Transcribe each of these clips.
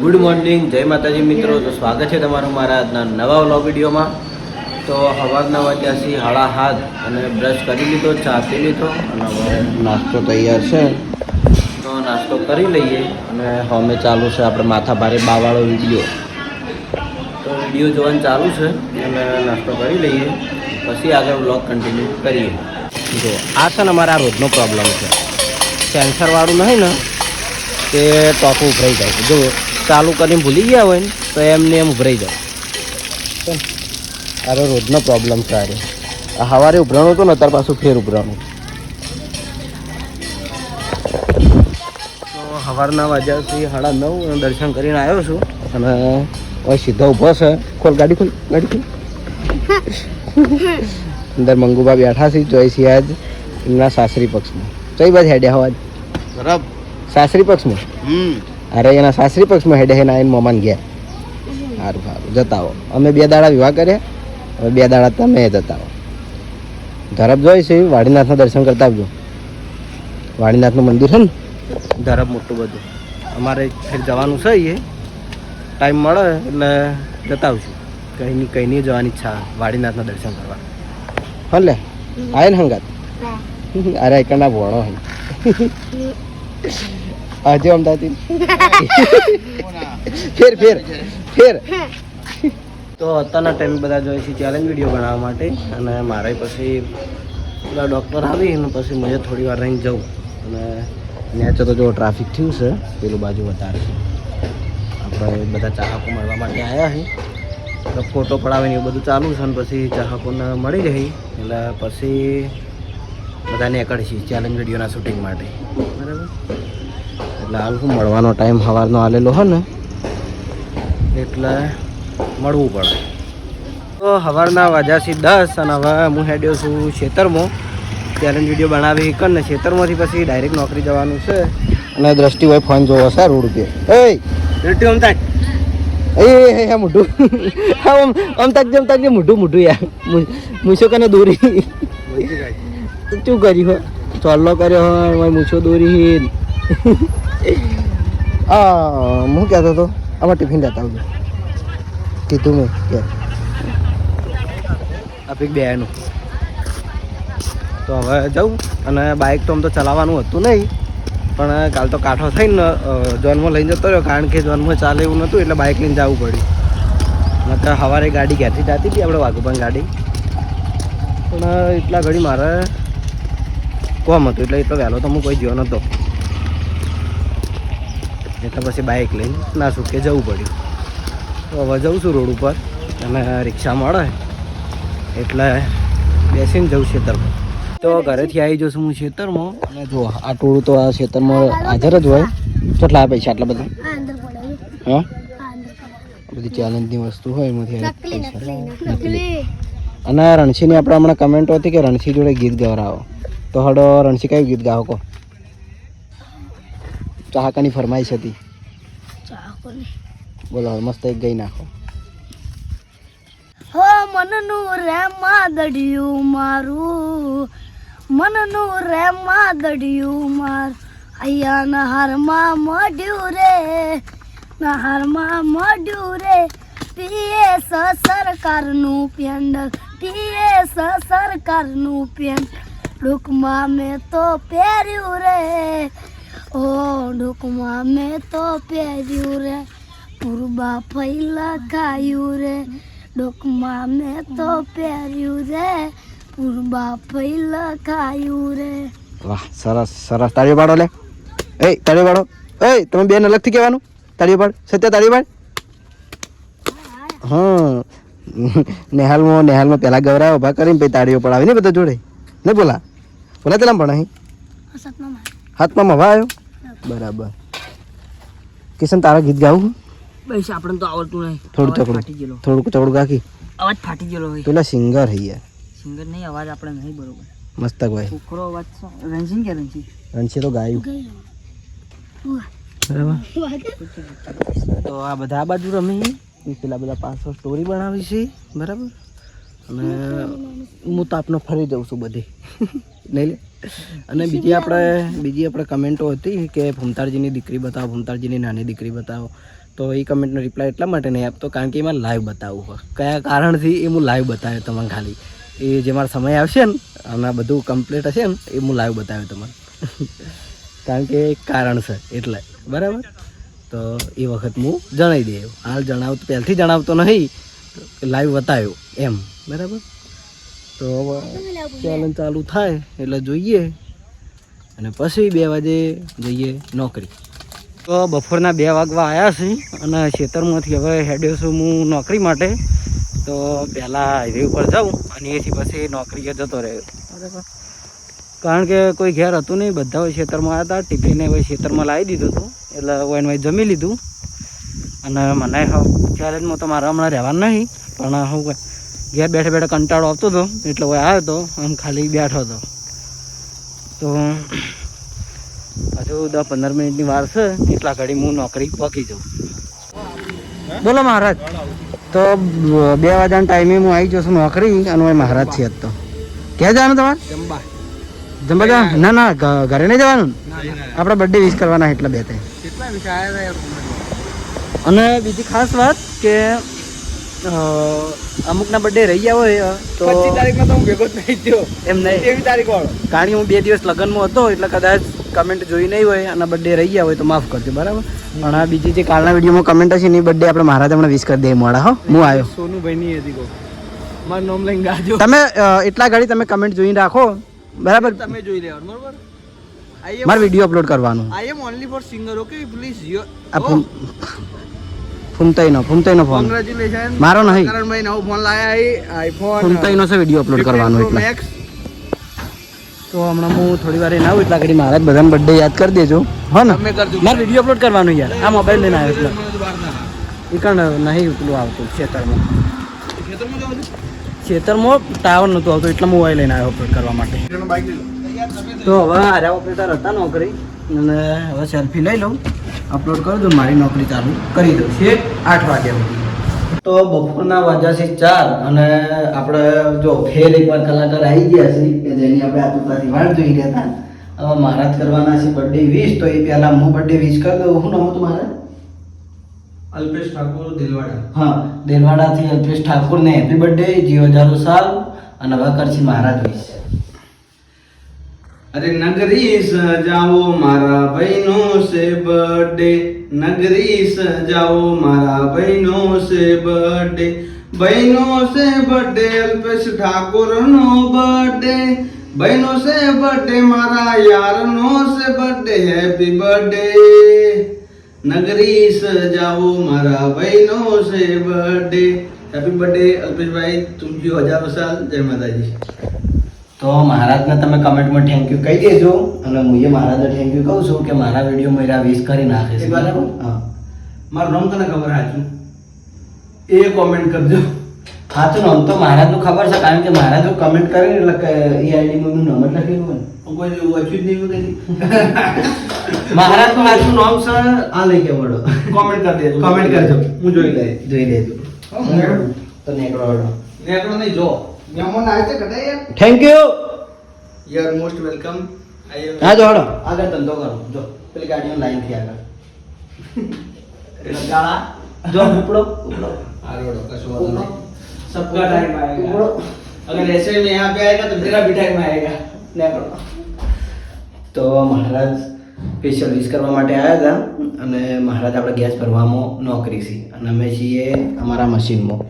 Good morning જય માતાજી મિત્રો. તો સ્વાગત છે તમારું મારા આજના નવા વ્લોગ વિડીયોમાં. તો સવારના વાગ્યાથી હાળા હાથ અને બ્રશ કરી લીધો, ચા પી લીધો અને હવે નાસ્તો તૈયાર છે. તો નાસ્તો કરી લઈએ અને હવે ચાલુ છે આપણે માથા ભારે બાવાળો વીડિયો. તો વીડિયો જોવાનું ચાલુ છે અને નાસ્તો કરી લઈએ. પછી આગળ વ્લોગ કન્ટિન્યુ કરીએ. જો, આ છે ને અમારા રોજનો પ્રોબ્લેમ છે. સેન્સરવાળું નહીં ને, તે ટોપ ઉભરાઈ જાય છે. જો ચાલુ કરીને ભૂલી ગયા હોય ને તો એમને એમ ઉભરાઈ જાય અરે આરો રોજનો પ્રોબ્લેમ છે અરે આ સવારે ઉભરાણું હતું ને અત્યારે પાછું ફેર ઉભરાણું. તો સવારના વાગ્યાથી સાડા નવ દર્શન કરીને આવ્યો છું. અને હવે સીધો ઊભો છે. ખોલ ગાડી ખોલ ગાડી ખોલ. અંદર મંગુબા બેઠા છે જોઈ છે આજ એમના સાસરી પક્ષમાં. કઈ બાજુ હેડ્યા હવા બરાબર સાસરી પક્ષમાં? હમ. અરે એના સાસરી પક્ષમાં હેડે એના આઈને મમાન ગયા સારું સારું જતા આવો અમે બે દાડા વિવાહ કર્યા. હવે બે દાડા તમે જતા આવો ધરબ જોઈ છે વાડીનાથના દર્શન કરતા આવજો. વાડીનાથનું મંદિર છે ને? ધરબ મોટું બધું. અમારે ફેર જવાનું છે એ ટાઈમ મળે એટલે જતા આવશું કંઈ નહીં કંઈ નહીં જવાની ઈચ્છા વાડીનાથના દર્શન કરવા. હલે આવે આય ને હંગાત? અરે એકના ભોણો હે. આજે અમદાવાદ ફેર ફેર ફેર. તો અત્યારના ટાઈમે બધા જોઈએ છે ચેલેન્જ વીડિયો બનાવવા માટે અને મારે પછી પેલા ડૉક્ટર આવી અને પછી મજા થોડી વાર રહીને જવું. અને ત્યાં તો જો ટ્રાફિક થયું છે પેલું બાજુ વધારે છે. આપણે બધા ચાહકો મળવા માટે આવ્યા છે તો ફોટો પડાવીને એવું બધું ચાલુ છે અને પછી ચાહકોને મળી રહી. એટલે પછી બધા નીકળશે ચેલેન્જ વિડીયોના શૂટિંગ માટે. બરાબર એટલે હાલ શું મળવાનો ટાઈમ સવારનો આલેલો હે ને એટલે મળવું પડે. તો સવારના વાગ્યાથી દસ અને હવે હું હેડ્યો છું ખેતરમાં. ચેલેન્જ વીડિયો બનાવી કર ને ખેતરમાંથી પછી ડાયરેક્ટ નોકરી જવાનું છે. અને દ્રષ્ટિ હોય ફોન જોવો છે રોડ ઉપર એ દ્રષ્ટિ આમ તાક એ મોઢું. આમ આમ તાક જેમ તાક જે મોઢું મોઢું યાર. મૂછો કને દોરી. શું કર્યું હોય. ચોલ્લો કર્યો હોય મૂછો દોરી હા. હું કહેતો હતો આમાં ટિફિન લેતા આવજો. કીધું મેં કે. આપી બેનું તો હવે જાઉં અને બાઇક તો આમ તો ચલાવવાનું હતું નહીં પણ કાલ તો કાંઠો થઈને જોનમાં લઈને જતો રહ્યો કારણ કે જોનમાં ચાલે એવું નહોતું એટલે બાઇક લઈને જવું પડ્યું. મતલબ સવારે ગાડી ઘેરથી જતી હતી આપણે વાઘુબાન ગાડી. પણ એટલા ઘડી મારે કોમ હતું એટલે તો વહેલો તો હું કોઈ ગયો નહોતો. એટલે પછી બાઇક લઈને ના સુકે જવું પડ્યું. તો હવે જઉં છું રોડ ઉપર અને રિક્ષા મળે. એટલે બેસીને જઉં ખેતરમાં. તો ઘરેથી આવી જશું હું ખેતરમાં. અને જો આ ટોળું તો આ ખેતરમાં હાજર જ હોય. કેટલા પૈસા આટલા બધા? હા? બધી ચેલેન્જની વસ્તુ હોય એમાંથી અને રણસીની આપણે હમણાં કમેન્ટો હતી કે રણસી જોડે ગીત ગવરાવો. તો હડો રણસી કયું ગીત ગાવો કહો? ચાહકાની ફરમાઈશ હતી. બોલો મસ્ત એક ગઈ નાખો. હો મનનું રે માદડિયું મારું. મનનું રે માદડિયું માર. અહીંયા નહારમાં મઢ્યું રે. નહારમાં મઢ્યું રે. પીએ સરકારનું પેન્ડલ પીએ સરકારનું પેન્ડ ડૂકમાં મેં તો પહેર્યું રે ઓ ડુકમાં મેં તો પહેર્યું રે પૂરબા ફૈલા ખાયું રે ડુકમાં મેં તો પહેર્યું રે પૂરબા ફૈલા ખાયું રે વાહ સરસ સરસ તાળીઓ પાડો લે એ તાળીઓ પાડો એ તમે બેન અલગથી કહેવાનું તાળીઓ પાડ સત્ય તાળીઓ પાડ હા નેહાલમાં નેહાલમાં પહેલાં ગવરાવ ઊભા કરીને પછી તાળીઓ પડાવી ને બધા જોડે ને બોલા. બોલા તેલા પણ અહીં. હાથમાં મવા આવ્યો બરાબર. કિશન તારા ગીત ગાવું બસ આપણે તો આવડતું નહીં. થોડું અવાજ ચકડું ફાટી ગયેલો. થોડું ચકડું ગાખી. અવાજ ફાટી ગયેલો હોય. પેલા સિંગર હૈ યાર. સિંગર નહીં અવાજ આપણે નહીં બરોબર. મસ્તક ભાઈ છોકરો અવાજ છે રણસિંગ કે રણસિંહ રણસિંહ તો ગાયું. બરાબર. તો આ બધા આ બાજુ રમી પેલા બધા પાછળ સ્ટોરી બનાવી છે બરાબર? અને હું તો આપને ફરી જાઉં છું બધી. નહીં અને બીજી આપણે બીજી આપણે કમેન્ટો હતી કે ભૂમતારજીની દીકરી બતાવો, ભૂમતારજીની નાની દીકરી બતાવો. તો એ કમેન્ટનો રિપ્લાય એટલા માટે નહીં આપતો, કારણ કે એમાં લાઈવ બતાવવું હોય. કયા કારણથી એ હું લાઈવ બતાવ્યો તમને ખાલી? એ જે મારો સમય આવશે ને, અને બધું કમ્પ્લીટ હશે ને, એ હું લાઈવ બતાવ્યો તમને કારણ કે એક કારણ છે, એટલે. બરાબર? તો એ વખત હું જણાવી દઉં હાલ જણાવતો, પહેલથી જણાવતો નહીં, લાઈવ બતાવ્યો, એમ. બરાબર? તો ચેલેન્જ ચાલુ થાય એટલે જોઈએ. અને પછી બે વાગે જઈએ નોકરી. તો બપોરના બે વાગવા આવ્યા છે અને ખેતરમાંથી હવે હેડ્યો છું હું નોકરી માટે. તો પહેલાં હાઈવે ઉપર જાઉં અને એથી પછી નોકરીએ જતો રહ્યો. બરાબર. કારણ કે કોઈ ઘેર હતું નહીં, બધા હોય ખેતરમાં આવ્યા હતા. ટિફિને હોય ખેતરમાં લાવી દીધું હતું. એટલે વાઈન વાઈ જમી લીધું. અને મને ચેલેન્જમાં તો મારે હમણાં રહેવાનું નહીં, પણ હું ઘેર બેઠા બેઠા કંટાળો આવતો હતો એટલે હું આવ્યો હતો આમ ખાલી બેઠો હતો. તો હજુ દસ પંદર મિનિટની વાર છે એટલા ઘડી હું નોકરી પકી જાઉં. બોલો મહારાજ. તો બે વાગ્યાના ટાઈમે હું આવી જશું નોકરી અને હું મહારાજ છીએ તો. ક્યાં જવાનું તમારે? જંબા. જવાનું ના ના. ઘરે નહીં જવાનું? આપણે બર્થડે વિશ કરવાના એટલે બે ત્રણ અને બીજી ખાસ વાત કે અમુકના બર્થડે રહી ગયા હોય તો તારીખમાં તો હું ભેગો જ નહીં થયો. એમ નહીં. તેવી તારીખ વાળો. કારણ કે હું બે દિવસ લગ્નમાં હતો એટલે કદાચ કમેન્ટ જોઈ નહીં હોય અને બર્થડે રહી ગયા હોય તો માફ કરજો બરાબર? પણ આ બીજી જે કાલના વિડીયોમાં કમેન્ટ હશે ને એ બર્થડે આપણે મારા તમને વિશ કરી દઈએ મોડા હો. હું આવ્યો. સોનુભાઈ ની હતી કો મારું નામ લઈને ગાજો. તમે એટલા ઘડી તમે કમેન્ટ જોઈને રાખો બરાબર? તમે જોઈ લેવાનું બરાબર? મારે વીડિયો અપલોડ કરવાનું. I am only for singer okay please your ફૂમતાઈનો ફૂમતાઈનો ફોન કોંગ્રેચ્યુલેશન મારો નહીં. કરણભાઈ નવો ફોન લાયા હે. આઈફોન ફૂમતાઈનો છે વીડિયો અપલોડ કરવાનો એટલે. તો હમણાં હું થોડી વાર ના એટલા મારા જ બધાને બર્થડે યાદ કરી દેજો. હો ને? મારે વીડિયો અપલોડ કરવાનું યાર. આ મોબાઈલ લઈને આવ્યો એટલે. મને તો બહાર ના એ કણ નહીં પેલું આવતું ખેતરમાં. ખેતરમાં ટાવર નહોતું આવતું એટલે મોબાઈલ લઈને આવ્યો અપલોડ કરવા માટે. તો હવે આર્યા ઓપરેટર હતા નોકરી. અને હવે સેલ્ફી લઈ લઉં. અપલોડ કરી દઉં મારી નોકરી ચાલુ કરી દઉં. છે આઠ વાગ્યા સુધી. તો બપોરના વાગ્યા છે ચાર અને આપણે જો ફેર એકવાર કલાકાર આવી ગયા છે કે જેની આપણે આતુરતાથી વાટ જોઈ રહ્યા હતા. હવે મહારાજ કરવાના છે બર્થડે વીસ તો એ પહેલાં હું બર્થડે વિશ કરી દઉં. શું નામ હતું મારે? અલ્પેશ ઠાકોર દિલવાડા. હા દેલવાડાથી અલ્પેશ ઠાકુરને હેપી બર્થડે જીઓ હજારો સાલ અને હવે કરછી મહારાજ વિશ અરે નગરી સજાવો મારા ભાઈનો છે બર્થડે નગરી સજાવો મારા ભાઈનો છે બર્થડે ભાઈનો છે બર્થડે અલ્પેશ ઠાકોરનો બર્થડે ભાઈનો છે બર્થડે મારા યારનો છે બર્થડે હેપી બર્થડે નગરી સજાવો મારા ભાઈનો છે બર્થડે હેપી બર્થડે અલ્પેશભાઈ. તુમજી હજારો સાલ. જય માતાજી. તો મહારાજને તમે કમેન્ટમાં થેન્ક યુ કહી દેજો અને હું એ મહારાજને થેન્ક યુ કહું છું કે મારા વીડિયો મેરા વિશ કરી નાખે છે. બરાબર? હા. મારું નામ તને ખબર હાચું? એ કોમેન્ટ કરજો. હાચું નામ તો મહારાજનું ખબર છે કારણ કે મહારાજ કમેન્ટ કરે ને એટલે એ આઈડીમાં એનું નામ જ લખેલું હોય કોઈ ઓછું જ નહીં કદી મહારાજનું સાચું નામ છે આ લઈ કે વડો કોમેન્ટ કરી દેજો. કોમેન્ટ કરજો. હું જોઈ લઈ જોઈ લેજો. તો નેકળો વડો નહીં જો. મહેમાન આવે છે કદાચ યાર thank you you are most welcome હા જો હડો આગળ ધંધો કરો જો પેલી ગાડીઓ લાઈન થી આગળ ગાળા જો ઉપડો ઉપડો આરોડો કશો વાંધો ઉપડો. નહીં सबका टाइम आएगा ઉપડો. अगर ऐसे में यहाँ पे आएगा तो मेरा भी टाइम आएगा નેકળો તો મહારાજ સ્પેશિયલ વિશ કરવા માટે આવ્યા હતા અને મહારાજ આપણે ગેસ ભરવામાં નોકરી છે અને અમે છીએ અમારા મશીનમાં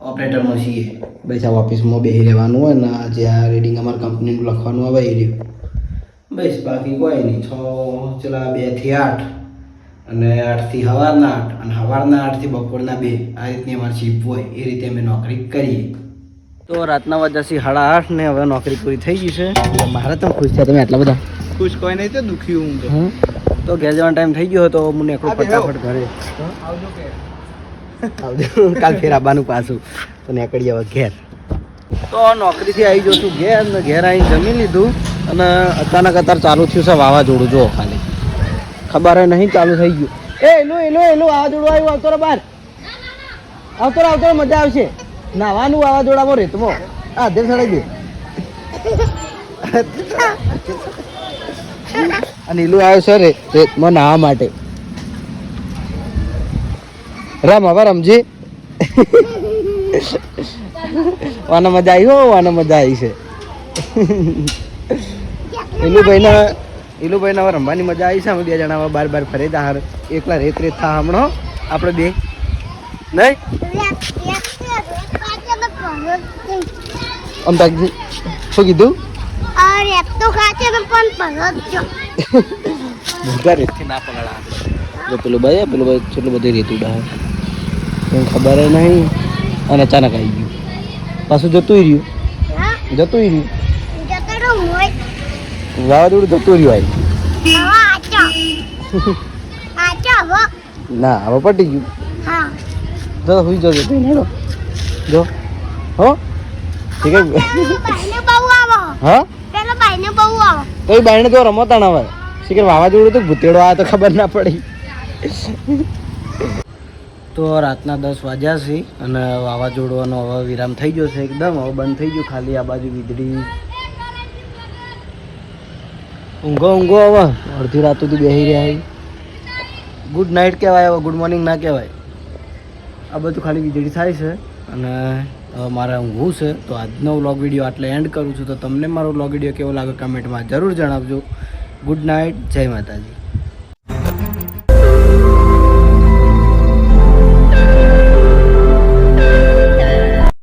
ઓપરેટરનો છીએ. ભાઈ ઓફિસમાં બેસી રહેવાનું હોય ને જે આ રીડિંગ અમારી કંપનીનું લખવાનું આવે એ રહ્યું. બસ બાકી કોઈ નહીં છ ચલા બેથી આઠ અને આઠથી સવારના આઠ અને સવારના આઠથી બપોરના બે આ રીતની અમારી શિફ્ટ હોય એ રીતે અમે નોકરી કરીએ. તો રાતના વાજાથી સાડા આઠ ને હવે નોકરી પૂરી થઈ ગઈ છે. મારે તો ખુશ થયા તમે એટલા બધા. ખુશ કોઈ નહીં તો દુખી હું તો. ઘેર જવાનો ટાઈમ થઈ ગયો તો મને એકડો ફટાફટ ઘરે. આવજો કે. આવજો. કાલ ફેર આબાનું પાછું. તો નીકળી હવે ઘેર. તો નોકરીથી આવી જઉં છું ઘેર ને ઘેર આવી જમી લીધું અને અચાનક અત્યારે ચાલુ થયું છે વાવાઝોડું. જો ખાલી. ખબર નહીં ચાલુ થઈ ગયું. એ, એલું એલું એલું, વાવાઝોડું આવ્યું. આવતો બહાર. આવતો આવતો મજા આવશે. નાવાનું વાવાઝોડામાં રેતમો. આ, ધેર સડાઈ દે અને એલું આવ્યું છે રેતમાં નાહવા માટે. રમ હવે રમજી. વાને મજા આવી હો, વાને મજા આવી છે. ઇલુભાઈને ઇલુભાઈને હવે રમવાની મજા આવી છે, અમે બે જણા બાર બાર ફરે હાર એકલા રેત રેત થા હમણો. આપણે બે. નહીં? અમદાવાદજી શું કીધું? તો રેતથી ના પેલું ભાઈ પેલું ભાઈ છેલ્લું બધું રેતું ડાહ કંઈ ખબર નહીં. અને અચાનક આવી ગયું. પાછું જતું રહ્યું. જતું રહ્યું. વાવાઝોડું જતું રહ્યું આવી ના હવે પટી ગયું. જો સુઈ જો જતું હેડો જો. હો? ઠીક હા? તો એ તો રમતા ના હોય શીખર વાવાઝોડું તો ભૂતેડો આ તો ખબર ના પડી. તો રાતના દસ વાગ્યા છે અને વાવાઝોડવાનો હવે વિરામ થઈ ગયો છે એકદમ. હવે બંધ થઈ ગયું. ખાલી આ બાજુ વીજળી. ઊંઘો ઊંઘો હવે. અડધી રાત સુધી બેસી રહ્યા ગુડ નાઇટ કહેવાય હવે. ગુડ મોર્નિંગ ના કહેવાય. આ બધું ખાલી વીજળી થાય છે. અને હવે મારે ઊંઘવું છે. તો આજનો વ્લોગ વીડિયો આટલે એન્ડ કરું છું. તો તમને મારો વ્લોગ વીડિયો કેવો લાગે કમેન્ટમાં જરૂર જણાવજો. ગુડ નાઇટ જય માતાજી.